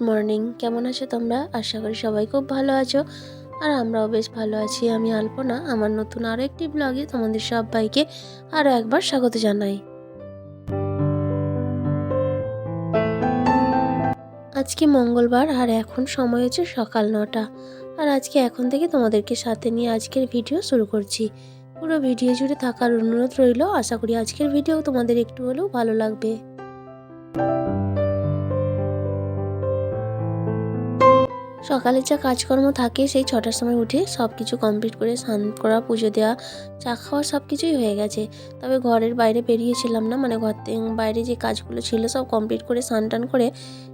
Morning. কেমন আছো তোমরা? আশা করি সবাই খুব ভালো আছো। আর আমরাও বেশ ভালো আছি। আমি আলপনা। আমার নতুন আরও একটি ব্লগে তোমাদের সবাইকে আরও একবার স্বাগত জানাই। আজকে মঙ্গলবার আর এখন সময় হচ্ছে সকাল নটা। আর আজকে এখন থেকে তোমাদেরকে সাথে নিয়ে আজকের ভিডিও শুরু করছি। পুরো ভিডিও জুড়ে থাকার অনুরোধ রইল। আশা করি আজকের ভিডিও তোমাদের একটু হলেও ভালো লাগবে। সকালে যা কাজকর্ম থাকে, সেই ছটার সময় উঠে সব কিছু কমপ্লিট করে স্নান করা, পুজো দেওয়া, চা খাওয়া সব কিছুই হয়ে গেছে। তবে ঘরের বাইরে বেরিয়েছিলাম না মানে ঘর বাইরে যে কাজগুলো ছিল সব কমপ্লিট করে স্নান টান করে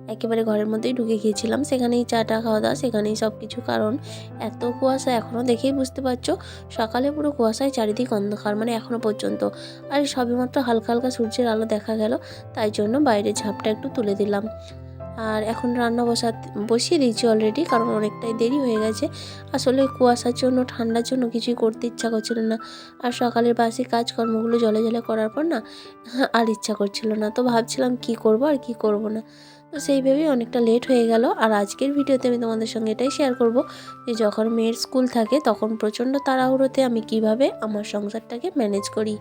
একেবারে ঘরের মধ্যেই ঢুকে গিয়েছিলাম। সেখানেই চাটা খাওয়া দাওয়া, সেখানেই সব কিছু কারণ এত কুয়াশা এখনও দেখেই বুঝতে পারছ, সকালে পুরো কুয়াশায় চারিদিক অন্ধকার মানে এখনও পর্যন্ত। আর সবেমাত্র হালকা হালকা সূর্যের আলো দেখা গেল, তাই জন্য বাইরে ঝাপটা একটু তুলে দিলাম। আর এখন রান্না বসা বসিয়ে দিয়েছি অলরেডি কারণ অনেকটাই দেরি হয়ে গেছে। আসলে কুয়াশার জন্য, ঠান্ডার জন্য কিছুই করতে ইচ্ছা করছিল না। আর সকালের বাসি কাজকর্মগুলো জলে জলে করার পর না, আর ইচ্ছা করছিল না। তো ভাবছিলাম কি করব আর কি করব না। তো সেইভাবেই অনেকটা লেট হয়ে গেল। আর আজকের ভিডিওতে আমি তোমাদের সঙ্গে এটাই শেয়ার করব যে যখন মেয়ের স্কুল থাকে, তখন প্রচণ্ড তাড়াহুড়োতে আমি কীভাবে আমার সংসারটাকে ম্যানেজ করি।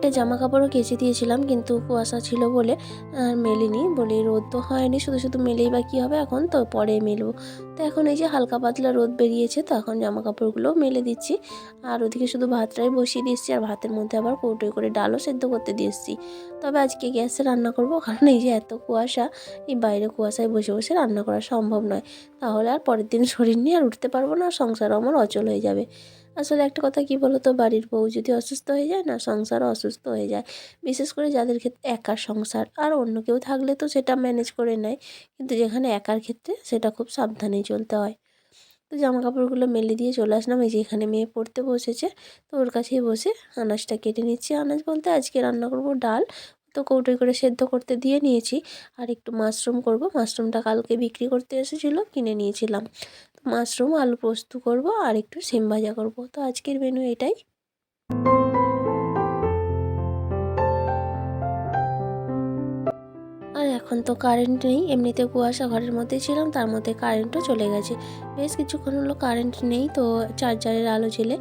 কয়েকটা জামা কাপড়ও কেচে দিয়েছিলাম, কিন্তু কুয়াশা ছিল বলে আর মেলিনি। বলে, রোদ তো হয়নি, শুধু শুধু মেলেই বা কী হবে এখন? তো পরে মেলবো। তো এখন এই যে হালকা পাতলা রোদ বেরিয়েছে, তো এখন জামা কাপড়গুলোও মেলে দিচ্ছি। আর ওদিকে শুধু ভাতটাই বসিয়ে দিচ্ছি আর ভাতের মধ্যে আবার কৌটোয় করে ডালও সেদ্ধ করতে দিয়েছি তবে আজকে গ্যাসে রান্না করব, কারণ এই যে এত কুয়াশা, এই বাইরে কুয়াশায় বসে বসে রান্না করা সম্ভব নয়। তাহলে আর পরের দিন শরীর নিয়ে আর উঠতে পারব না, সংসারও আমার অচল হয়ে যাবে। আসলে একটা কথা কি বলতো? বাড়ির বউ যদি অসুস্থ হয়ে যায় না, সংসারও অসুস্থ হয়ে যায়। বিশেষ করে যাদের ক্ষেত্রে একার সংসার, আর অন্য কেউ থাকলে তো সেটা ম্যানেজ করে নেয়। কিন্তু যেখানে একার ক্ষেত্রে সেটা খুব সাবধানেই চলতে হয়। তো জামা কাপড়গুলো মেলে দিয়ে চলে আসলাম। এই যে এখানে মেয়ে পড়তে বসেছে। তো ওর কাছেই বসে আনাজটা কেটে নিচ্ছি। আনাজ বলতে আজকে রান্না করব ডাল। তো কৌটোই করে সেদ্ধ করতে দিয়ে নিয়েছি। আর একটু মাশরুম করব। মাশরুমটা কালকে বিক্রি করতে এসেছিল, কিনে নিয়েছিলাম। মাশরুম, আলু পোস্ত করব আর একটু সিম ভাজা করব। তো আজকের মেনু এটাই। আর এখন তো কারেন্ট নেই, এমনিতে কুয়াশা ঘরের মধ্যে ছিলাম, তার মধ্যে কারেন্টও চলে গেছে। বেশ কিছুক্ষণ হলো কারেন্ট নেই, তো চার্জারের আলো জ্বেলে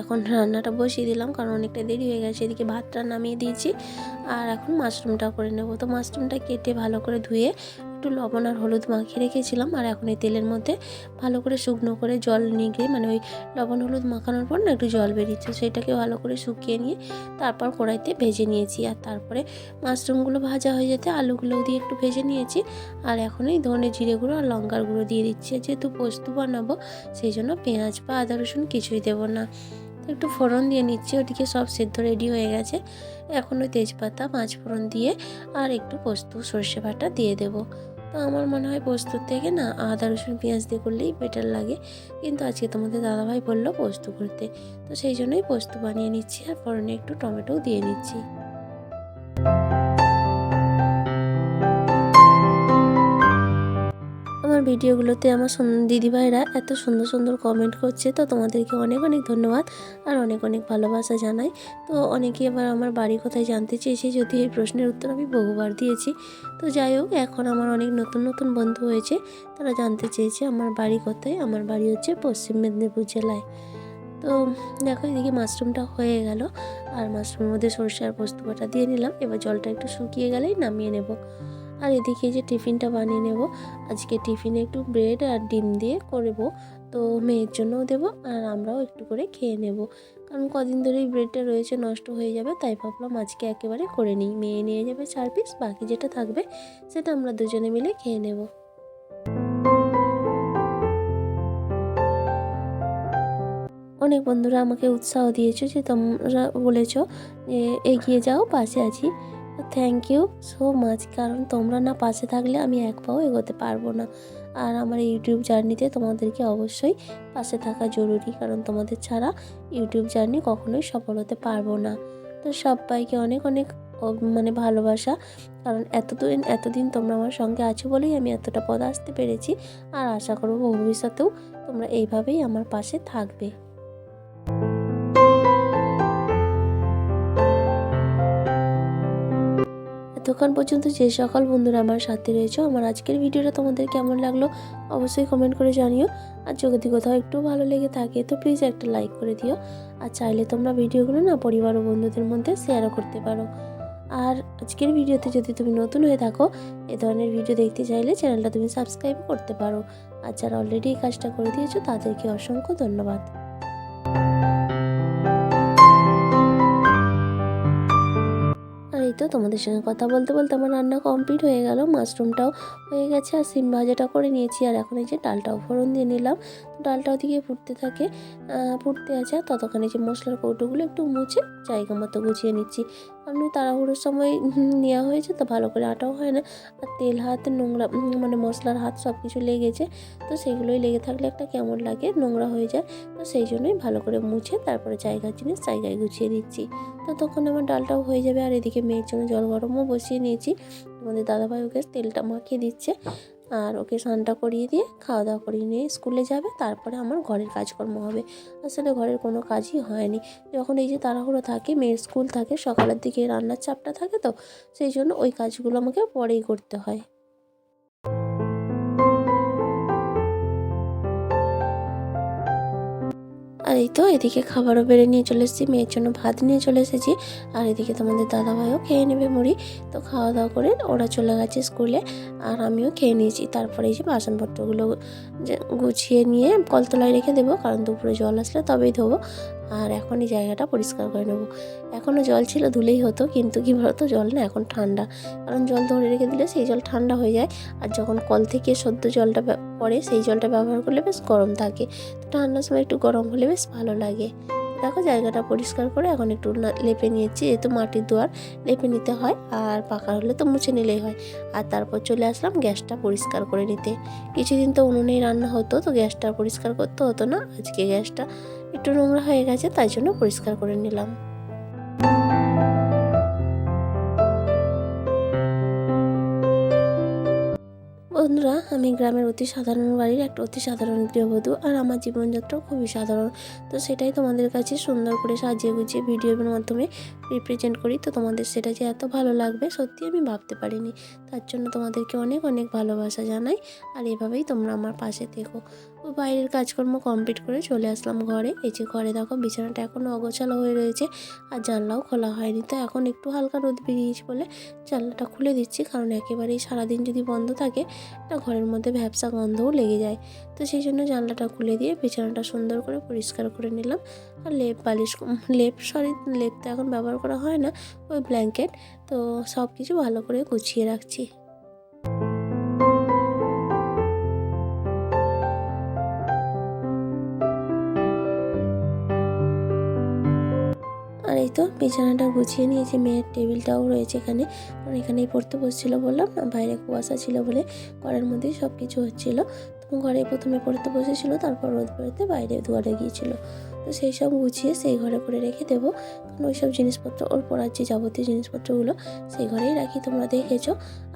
এখন রান্নাটা বসিয়ে দিলাম, কারণ অনেকটা দেরি হয়ে গেছে, এদিকে ভাতটা নামিয়ে দিয়েছি। আর এখন মাশরুমটা করে নেব। তো মাশরুমটা কেটে ভালো করে ধুয়ে একটু লবণ আর হলুদ মাখিয়ে রেখেছিলাম আর এখন এই তেলের মধ্যে ভালো করে শুকনো করে জল নিয়ে মানে ওই লবণ হলুদ মাখানোর পর না একটু জল বেরিয়েছে, সেটাকে ভালো করে শুকিয়ে নিয়ে তারপর কড়াইতে ভেজে নিয়েছি। আর তারপরে মাশরুমগুলো ভাজা হয়ে যেতে আলুগুলো দিয়ে একটু ভেজে নিয়েছি। আর এখন এই ধনে জিরে গুঁড়ো আর লঙ্কার গুঁড়ো দিয়ে দিচ্ছি। যেহেতু পোস্ত বানাবো, সেই জন্য পেঁয়াজ বা আদা রসুন কিছুই দেবো না। একটু ফোড়ন দিয়ে নিচ্ছি ওদিকে সব সেদ্ধ রেডি হয়ে গেছে। এখন ওই তেজপাতা পাঁচ ফোড়ন দিয়ে আর একটু পোস্ত, সর্ষে বাটা দিয়ে দেবো। তো আমার মনে হয় পোস্তর থেকে না আদা, রসুন, পেঁয়াজ দিয়ে করলেই বেটার লাগে। কিন্তু আজকে তোমাদের দাদাভাই বলল পোস্ত করতে। তো সেই জন্যই পোস্ত বানিয়ে নিচ্ছি আর ফোড়নে একটু টমেটোও দিয়ে নিচ্ছি। ভিডিওগুলোতে আমার দিদিভাইরা এত সুন্দর সুন্দর কমেন্ট করছে, তো তোমাদেরকে অনেক অনেক ধন্যবাদ আর অনেক অনেক ভালোবাসা জানাই। তো অনেকে আবার আমার বাড়ি কোথায় জানতে চেয়েছে, যদি এই প্রশ্নের উত্তর আমি বহুবার দিয়েছি। তো যাই হোক, এখন আমার অনেক নতুন নতুন বন্ধু হয়েছে, তারা জানতে চেয়েছে আমার বাড়ি কোথায়? আমার বাড়ি হচ্ছে পশ্চিম মেদিনীপুর জেলায়। তো দেখো, এদিকে মাশরুমটা হয়ে গেল আর মাশরুমের মধ্যে সরষে আর পোস্ত দিয়ে নিলাম। এবার জলটা একটু শুকিয়ে গেলেই নামিয়ে নেব। আর এদিকে যে টিফিনটা বানিয়ে নেব। আজকে টিফিনে একটু ব্রেড আর ডিম দিয়ে করব। তো মেয়ের জন্যও দেবো আর আমরাও একটু করে খেয়ে নেব। কারণ কদিন ধরেই ব্রেডটা রয়েছে, নষ্ট হয়ে যাবে, তাই ভাবলাম আজকে একেবারে করে নিই। মেয়ে নিয়ে যাবে চার পিস বাকি যেটা থাকবে সেটা আমরা দুজনে মিলে খেয়ে নেব। অনেক বন্ধুরা আমাকে উৎসাহ দিয়েছ যে তোমরা বলেছ যে এগিয়ে যাও, পাশে আছি। থ্যাংক ইউ সো মাচ কারণ তোমরা না পাশে থাকলে আমি এক পাও এগোতে পারব না। আর আমার ইউটিউব জার্নিতে তোমাদেরকে অবশ্যই পাশে থাকা জরুরি, কারণ তোমাদের ছাড়া ইউটিউব জার্নি কখনোই সফল হতে পারব না। তো সবাইকে অনেক অনেক মানে ভালোবাসা, কারণ এতদিন এতদিন তোমরা আমার সঙ্গে আছো বলেই আমি এতটা পদ আসতে পেরেছি। আর আশা করব ভবিষ্যতেও তোমরা এইভাবেই আমার পাশে থাকবে। এতক্ষণ পর্যন্ত যে সকল বন্ধুরা আমার সাথে রয়েছে, আমার আজকের ভিডিওটা তোমাদের কেমন লাগল অবশ্যই কমেন্ট করে জানিও। আর যদি কোথাও একটু ভালো লেগে থাকে, তো প্লিজ একটা লাইক করে দিও। আর চাইলে তোমরা ভিডিওগুলো না পরিবার ও বন্ধুদের মধ্যে শেয়ারও করতে পারো। আর আজকের ভিডিওতে যদি তুমি নতুন হয়ে থাকো, এ ধরনের ভিডিও দেখতে চাইলে চ্যানেলটা তুমি সাবস্ক্রাইব করতে পারো। আর যারা অলরেডি এই কাজটা করে দিয়েছ, তাদেরকে অসংখ্য ধন্যবাদ। তো তোমাদের সঙ্গে কথা বলতে বলতে আমার রান্না কমপ্লিট হয়ে গেল মাশরুমটাও হয়ে গেছে আর সিম ভাজাটা করে নিয়েছি আর এখন এই যে ডালটাও ফোড়ন দিয়ে নিলাম। ডালটা ওদিকে ফুটতে থাকে ফুটতে আছে। ততক্ষণে যে মশলার কৌটোগুলো একটু মুছে জায়গা মতো গুছিয়ে নিচ্ছি। ওই তাড়াহুড়োর সময় নেওয়া হয়েছে তো ভালো করে আটাও হয় না। আর তেল হাত, নোংরা মানে মশলার হাত সব কিছু লেগেছে। তো সেগুলোই লেগে থাকলে একটা কেমন লাগে, নোংরা হয়ে যায়। তো সেই জন্যই ভালো করে মুছে তারপরে জায়গার জিনিস জায়গায় গুছিয়ে দিচ্ছি তো তখন আমার ডালটাও হয়ে যাবে। আর এদিকে মেয়ের জন্য জল গরমও বসিয়ে নিয়েছি। আমাদের দাদাভাই ওকে তেলটা মাখিয়ে দিচ্ছে। আর ওকে স্নানটা করিয়ে দিয়ে খাওয়া দাওয়া করিয়ে নিয়ে স্কুলে যাবে। তারপরে আমার ঘরের কাজকর্ম হবে। আসলে ঘরের কোনো কাজই হয়নি। যখন এই যে তাড়াহুড়ো থাকে, মেয়ের স্কুল থাকে, সকালের দিকে রান্নার চাপটা থাকে তো, সেই জন্য ওই কাজগুলো আমাকে পরেই করতে হয়। আর এই তো এদিকে খাবারও বেড়ে নিয়ে চলে এসেছি, মেয়ের জন্য ভাত নিয়ে চলে এসেছি। আর এদিকে তোমাদের দাদাভাইও খেয়ে নেবে মুড়ি। তো খাওয়া দাওয়া করে ওরা চলে গেছে স্কুলে আর আমিও খেয়ে নিয়েছি। তারপরে এই যে বাসনপত্রগুলো গুছিয়ে নিয়ে কলতলায় রেখে দেবো, কারণ দুপুরে জল আসলে তবেই ধোবো। আর এখন এই জায়গাটা পরিষ্কার করে নেব। এখনও জল ছিল, ধুলেই হতো, কিন্তু কী বলতো, জল না এখন ঠান্ডা। কারণ জল ধরে রেখে দিলে সেই জল ঠান্ডা হয়ে যায়। আর যখন কল থেকে সদ্য জলটা পরে সেই জলটা ব্যবহার করলে বেশ গরম থাকে। ঠান্ডার সময় একটু গরম হলে বেশ ভালো লাগে। দেখো, জায়গাটা পরিষ্কার করে এখন একটু লেপে নিয়েছি, যেহেতু মাটির দোয়ার লেপে নিতে হয় আর পাকা হলে তো মুছে নিলেই হয়। আর তারপর চলে আসলাম গ্যাসটা পরিষ্কার করে নিতে। কিছুদিন তো উনুনেই রান্না হতো, তো গ্যাসটা পরিষ্কার করতে হতো না। আজকে গ্যাসটা একটু নোংরা হয়ে গেছে, তাই জন্য পরিষ্কার করে নিলাম। বন্ধুরা, আমি গ্রামের অতি সাধারণ বাড়ির একটা অতি সাধারণ গৃহবধূ আর আমার জীবনযাত্রাও খুবই সাধারণ। তো সেটাই তোমাদের কাছে সুন্দর করে সাজিয়ে গুছিয়ে ভিডিওর মাধ্যমে রিপ্রেজেন্ট করি। তো তোমাদের সেটা যে এত ভালো লাগবে, সত্যি আমি ভাবতে পারিনি। তার জন্য তোমাদেরকে অনেক অনেক ভালোবাসা জানাই আর এভাবেই তোমরা আমার পাশে থেকো। ও বাইরের কাজকর্ম কমপ্লিট করে চলে আসলাম ঘরে। এই যে ঘরে দেখো বিছানাটা এখনও অগোছালো হয়ে রয়েছে আর জানলাও খোলা হয়নি। তো এখন একটু হালকা রোদ বেরিয়েছে বলে জানলাটা খুলে দিচ্ছি কারণ একেবারেই সারাদিন যদি বন্ধ থাকে ঘরের মধ্যে ভ্যাবসা গন্ধও লেগে যায়। তো সেই জন্য জানলাটা খুলে দিয়ে বিছানাটা সুন্দর করে পরিষ্কার করে নিলাম। আর লেপ বালিশ লেপ, সরি, লেপ তো এখন ব্যবহার করা হয় না, ওই ব্ল্যাঙ্কেট তো সব কিছু ভালো করে গুছিয়ে রাখছি। তো বিছানাটা গুছিয়ে নিয়েছি মেয়ের টেবিলটাও রয়েছে এখানে। কারণ এখানেই পড়তে বসছিলো বললাম, বাইরে কুয়াশা ছিল বলে ঘরের মধ্যেই সব কিছু হচ্ছিল ঘরে প্রথমে পড়তে বসেছিল, তারপর রোদ বেরোতে বাইরে দুয়ারে গিয়েছিল। তো সেই সব গুছিয়ে সেই ঘরে করে রেখে দেবো। কারণ ওই সব জিনিসপত্র, ওর পড়ার যে যাবতীয় জিনিসপত্রগুলো সেই ঘরেই রাখি, তোমরা দেখেছ।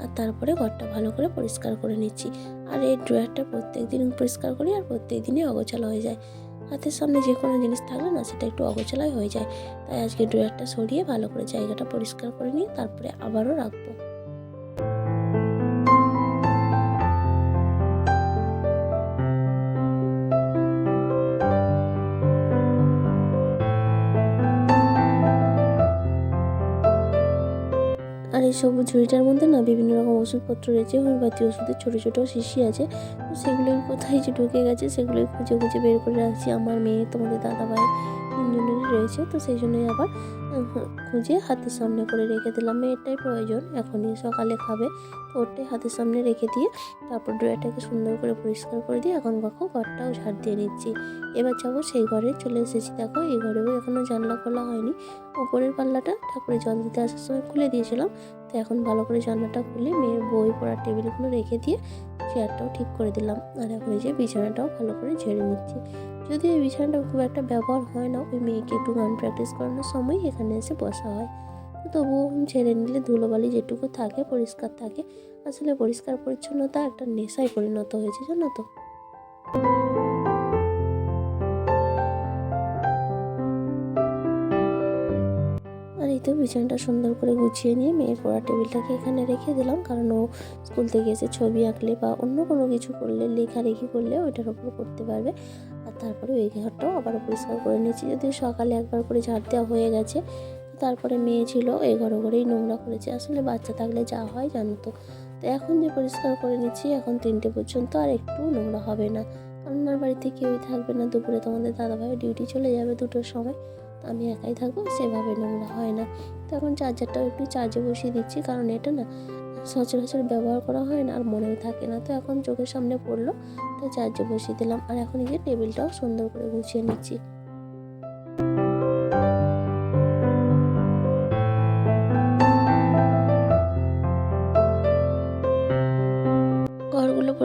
আর তারপরে ঘরটা ভালো করে পরিষ্কার করে নিচ্ছি। আর এই ড্রয়ারটা প্রত্যেক দিন পরিষ্কার করি আর প্রত্যেক দিনই অগোছালো হয়ে যায়। হাতের সামনে যে কোনো জিনিস থাকলে না সেটা একটু অগোছালাই হয়ে যায়। তাই আজকে ড্রয়ারটা সরিয়ে ভালো করে জায়গাটা পরিষ্কার করে নিয়ে তারপরে আবারও রাখব। আর এই সবুজ ঝুড়িটার মধ্যে না বিভিন্ন রকম ওষুধপত্র রয়েছে, হোমিওপ্যাথি ওষুধের ছোট ছোটো শিশি আছে। তো কোথায় যে ঢুকে গেছে সেগুলো খুঁজে খুঁজে বের করে রাখছি। আমার মেয়ে, তোমাদের দাদা ভাই তিনজনেরই রয়েছে, তো সেই জন্যই আবার খুঁজে হাতের সামনে করে রেখে দিলাম। মেয়েরটাই প্রয়োজন, এখনই সকালে খাবে। ওরটাই হাতের সামনে রেখে দিয়ে তারপর ড্রয়ারটাকে সুন্দর করে পরিষ্কার করে দিয়ে এখন দেখো ঘরটাও ঝাড় দিয়ে নিচ্ছি। এবার যাব সেই ঘরে, চলে এসেছি। দেখো এই ঘরেও এখনও জানলা খোলা হয়নি। উপরের পাল্লাটা ঠাকুরের জল দিতে আসার সময় খুলে দিয়েছিলাম। তো এখন ভালো করে জানলাটা খুলে মেয়ের বই পড়ার টেবিলগুলো রেখে দিয়ে চেয়ারটাও ঠিক করে দিলাম। আর এখন এই যে বিছানাটাও ভালো করে ঝেড়ে নিচ্ছি। যদি এই বিছানাটা খুব একটা ব্যবহার হয় না, ওই মেয়েকে একটু গান প্র্যাকটিস করানোর সময় এখানে এসে বসা হয়। তবুও ঝেড়ে নিলে ধুলোবালি যেটুকু থাকে, পরিষ্কার থাকে। আসলে পরিষ্কার পরিচ্ছন্নতা একটা নেশায় পরিণত হয়েছে, জানো তো। আর এই তো বিছানাটা সুন্দর করে গুছিয়ে নিয়ে মেয়ের পড়া টেবিলটাকে এখানে রেখে দিলাম। কারণ ও স্কুল থেকে এসে ছবি আঁকলে বা অন্য কোনো কিছু করলে, লেখালেখি করলে ওইটার ওপর করতে পারবে। তারপরে ওই ঘরটাও আবার পরিষ্কার করে নিয়েছি। যদিও সকালে একবার করে ঝাড় দেওয়া হয়ে গেছে তারপরে মেয়ে ছিল এই ঘরে ঘরেই নোংরা করেছে। আসলে বাচ্চা থাকলে যা হয় জানো তো। তো এখন যে পরিষ্কার করে নিচ্ছি, এখন তিনটে পর্যন্ত আর একটু নোংরা হবে না। আমার বাড়িতে কেউই থাকবে না, দুপুরে তোমাদের দাদাভাই ডিউটি চলে যাবে দুটোর সময়। আমি একাই থাকব, সেভাবে নোংরা হয় না। তো এখন চার্জারটাও একটু চার্জে বসিয়ে দিচ্ছি, কারণ এটা না সচরাচর ব্যবহার করা হয় না, আর মনেও থাকে না। তো এখন চোখের সামনে পড়ল তো চার্জে বসিয়ে দিলাম। আর এখন এই যে টেবিলটাও সুন্দর করে গুছিয়ে নিচ্ছি।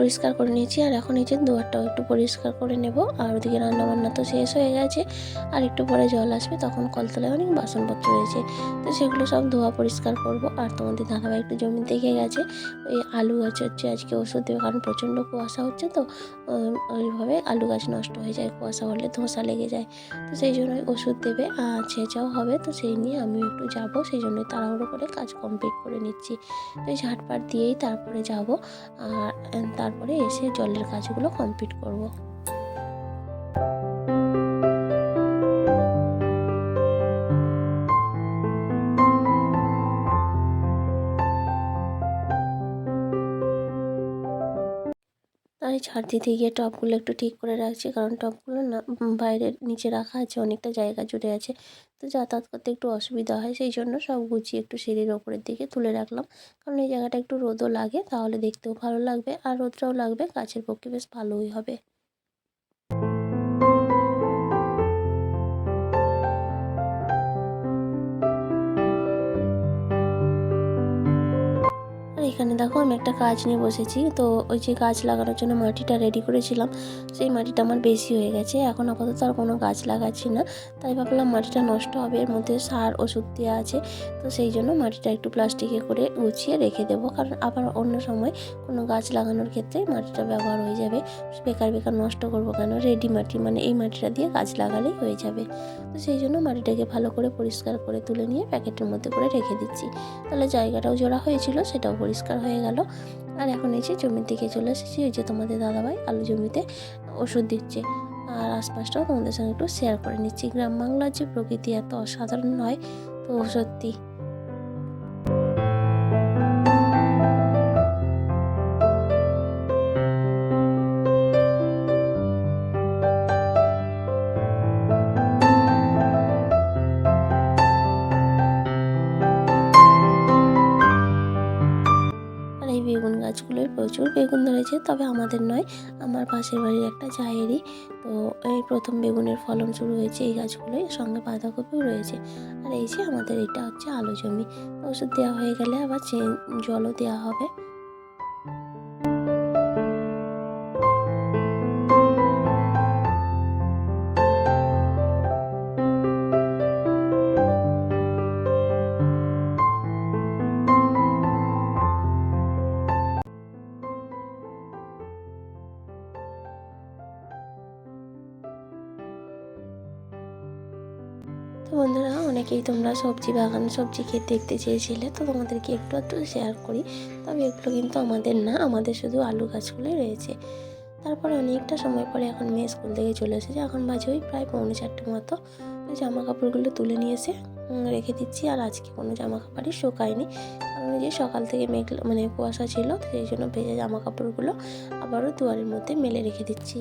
পরিষ্কার করে নিয়েছি আর এখন এই যে দুয়ারটাও একটু পরিষ্কার করে নেব আর ওদিকে রান্নাবান্না তো শেষ হয়ে গেছে আর একটু পরে জল আসবে তখন কলতলায় অনেক বাসনপত্র রয়েছে। তো সেগুলো সব ধোয়া পরিষ্কার করব আর তোমাদের দাদাভাই একটু জমি দেখে গেছে। ওই আলু গাছ হচ্ছে আজকে ওষুধ দেবে কারণ প্রচণ্ড কুয়াশা হচ্ছে তো ওইভাবে আলু গাছ নষ্ট হয়ে যায় কুয়াশা হলে ধোঁসা লেগে যায়। তো সেই জন্যই ওষুধ দেবে আর ছেঁচাও হবে তো সেই নিয়ে আমি একটু যাব সেই জন্যই তাড়াহুড়ো করে কাজ কমপ্লিট করে নিচ্ছি। তো এই ঝাটপাট দিয়েই তারপরে যাব। আর আহ, তারপরে এসে জলের কাজগুলো কমপ্লিট করব। ছাড় দিতে গিয়ে টপগুলো একটু ঠিক করে রাখছি, কারণ টবগুলো বাইরের নিচে রাখা আছে, অনেকটা জায়গা জুড়ে আছে। তো যাতায়াত করতে একটু অসুবিধা হয়, সেই জন্য সব গুছিয়ে একটু সিঁড়ির ওপরের দিকে তুলে রাখলাম। কারণ এই জায়গাটা একটু রোদও লাগে, তাহলে দেখতেও ভালো লাগবে, আর রোদটাও লাগবে, গাছের পক্ষে বেশ ভালোই হবে। এখানে দেখো আমি একটা কাজ নিয়ে বসেছি। তো ওই যে গাছ লাগানোর জন্য মাটিটা রেডি করেছিলাম। সেই মাটিটা আমার বেশি হয়ে গেছে। এখন আপাতত আর কোনো গাছ লাগাচ্ছি না। তাই ভাবলাম মাটিটা নষ্ট হবে। এর মধ্যে সার, ওষুধ দেওয়া আছে। তো সেই জন্য মাটিটা একটু প্লাস্টিকে করে গুছিয়ে রেখে দেবো। কারণ আবার অন্য সময় কোনো গাছ লাগানোর ক্ষেত্রে মাটিটা ব্যবহার হয়ে যাবে। বেকার বেকার নষ্ট করব কেন? রেডি মাটি মানে এই মাটিটা দিয়ে গাছ লাগালেই হয়ে যাবে। তো সেই জন্য মাটিটাকে ভালো করে পরিষ্কার করে তুলে নিয়ে প্যাকেটের মধ্যে করে রেখে দিচ্ছি। তাহলে জায়গাটাও জোড়া হয়েছিল, সেটাও পরিষ্কার হয়ে গেল। আর এখন যে জমির দিকে চলে এসেছি, ওই যে তোমাদের দাদাভাই আলু জমিতে ওষুধ দিচ্ছে। আর আশপাশটাও তোমাদের সঙ্গে একটু শেয়ার করে নিচ্ছি। গ্রাম বাংলার যে প্রকৃতি এত অসাধারণ হয় তো সত্যি। প্রচুর বেগুন ধরেছে, তবে আমাদের নয়, আমার পাশের বাড়ির একটা চায়েরই তো এই প্রথম বেগুনের ফলন শুরু হয়েছে এই গাছগুলোই সঙ্গে বাঁধাকপিও রয়েছে। আর এই যে আমাদের এটা হচ্ছে আলু জমি। ওষুধ দেওয়া হয়ে গেলে আবার জলও দেওয়া হবে। অনেকেই তোমরা সবজি বাগান সবজি খেতে দেখতে চেয়েছিলে, তো তোমাদেরকে একটু একটু শেয়ার করি। তবে এগুলো কিন্তু আমাদের না, আমাদের শুধু আলু গাছগুলোই রয়েছে। তারপরে অনেকটা সময় পরে এখন মেয়ে স্কুল থেকে চলে এসেছে, এখন বাজে ওই প্রায় পৌনে চারটে মতো। জামা কাপড়গুলো তুলে নিয়ে এসে রেখে দিচ্ছি, আর আজকে কোনো জামা কাপড়ই শুকায়নি। কারণ যে সকাল থেকে মেঘ মানে কুয়াশা ছিল সেই জন্য ভেজা জামা কাপড়গুলো আবারও দুয়ারের মধ্যে মেলে রেখে দিচ্ছি।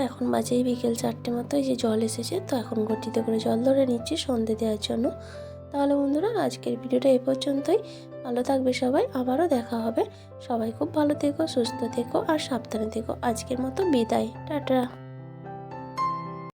এখন বাজেই বিকেল চারটে মতো, এই যে জল এসেছে, তো এখন ঘটিতে করে জল ধরে নিচ্ছি সন্ধে দেওয়ার জন্য। তাহলে বন্ধুরা, আজকের ভিডিওটা এ পর্যন্তই। ভালো থাকবে সবাই, আবারও দেখা হবে। সবাই খুব ভালো থেকো, সুস্থ থেকো, আর সাবধানে থেকো। আজকের মতো বিদায়। টাটা।